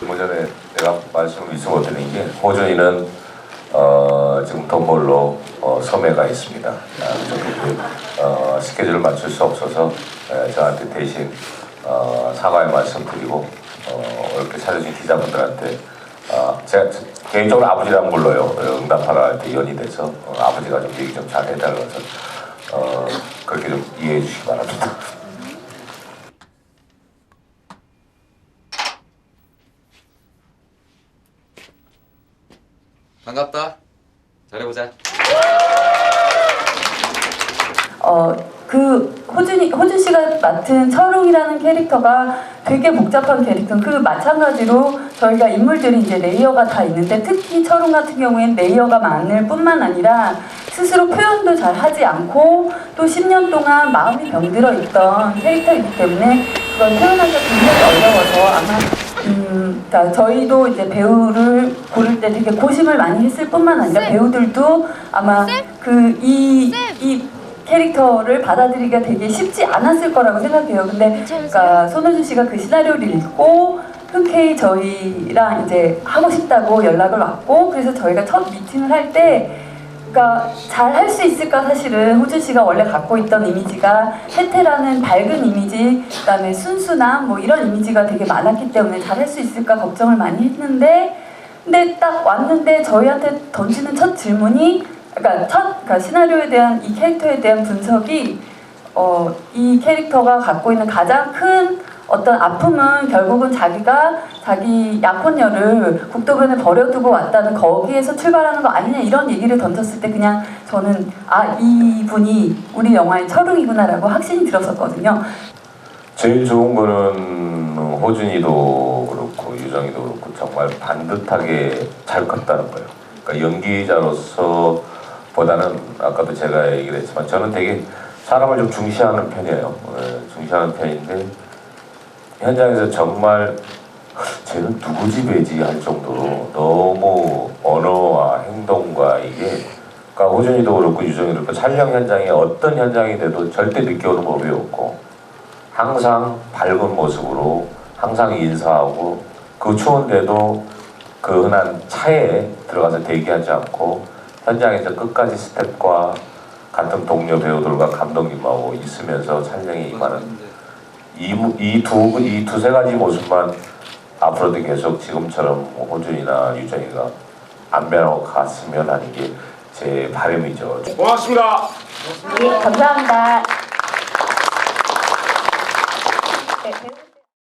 뭐 전에 내가 말씀을 잊어 드린 게 호준이는 어, 지금 동벌로 어, 섬에가 있습니다. 아, 그, 어, 스케줄을 맞출 수 없어서 에, 저한테 대신 어, 사과의 말씀 드리고 어, 이렇게 찾아주신 기자분들한테 어, 제가 개인적으로 아버지랑 불러요. 어, 응답하라 할때 연이 돼서 어, 아버지가 좀 얘기 좀 잘 해달라고 해서 어, 그렇게 좀 이해해 주시기 바랍니다. 반갑다. 잘해보자. 어, 그 호준이 호준 씨가 맡은 철웅이라는 캐릭터가 되게 복잡한 캐릭터. 그 마찬가지로 저희가 인물들이 이제 레이어가 다 있는데 특히 철웅 같은 경우엔 레이어가 많을 뿐만 아니라 스스로 표현도 잘 하지 않고 또 10년 동안 마음이 병들어 있던 캐릭터이기 때문에 그걸 표현하기가 굉장히 음, 그러니까 저희도 이제 배우를 고를 때 되게 고심을 많이 했을 뿐만 아니라 배우들도 아마 그 이 이 캐릭터를 받아들이기가 되게 쉽지 않았을 거라고 생각해요. 근데 그러니까 손호준 씨가 그 시나리오를 읽고 흔쾌히 저희랑 이제 하고 싶다고 연락을 왔고 그래서 저희가 첫 미팅을 할때 그러니까 잘 할 수 있을까 사실은 호준 씨가 원래 갖고 있던 이미지가 혜태라는 밝은 이미지 그다음에 순수남 뭐 이런 이미지가 되게 많았기 때문에 잘 할 수 있을까 걱정을 많이 했는데 근데 딱 왔는데 저희한테 던지는 첫 질문이 그러니까 첫 그러니까 시나리오에 대한 이 캐릭터에 대한 분석이 어, 이 캐릭터가 갖고 있는 가장 큰 어떤 아픔은 결국은 자기가 자기 약혼녀를 국도변에 버려두고 왔다는 거기에서 출발하는 거 아니냐 이런 얘기를 던졌을 때 그냥 저는 아 이분이 우리 영화의 철웅이구나라고 확신이 들었었거든요. 제일 좋은 거는 호준이도 그렇고 유정이도 그렇고 정말 반듯하게 잘 컸다는 거예요. 그러니까 연기자로서 보다는 아까도 제가 얘기를 했지만 저는 되게 사람을 좀 중시하는 편이에요. 예, 중시하는 편인데 현장에서 정말 쟤는 누구 집애지 할 정도로 너무 언어와 행동과 이게 그러니까 호준이도 그렇고 유정이도 그렇고 촬영 현장에 어떤 현장이 돼도 절대 늦게 오는 법이 없고 항상 밝은 모습으로 항상 인사하고 그 추운데도 그 흔한 차에 들어가서 대기하지 않고 현장에서 끝까지 스태프과 같은 동료 배우들과 감독님하고 있으면서 촬영에 임하는 이두 이 두세 가지 모습만 앞으로도 계속 지금처럼 호준이나 유정이가 안 변하고 갔으면 하는 게 제 바람이죠. 고맙습니다. 예, 감사합니다.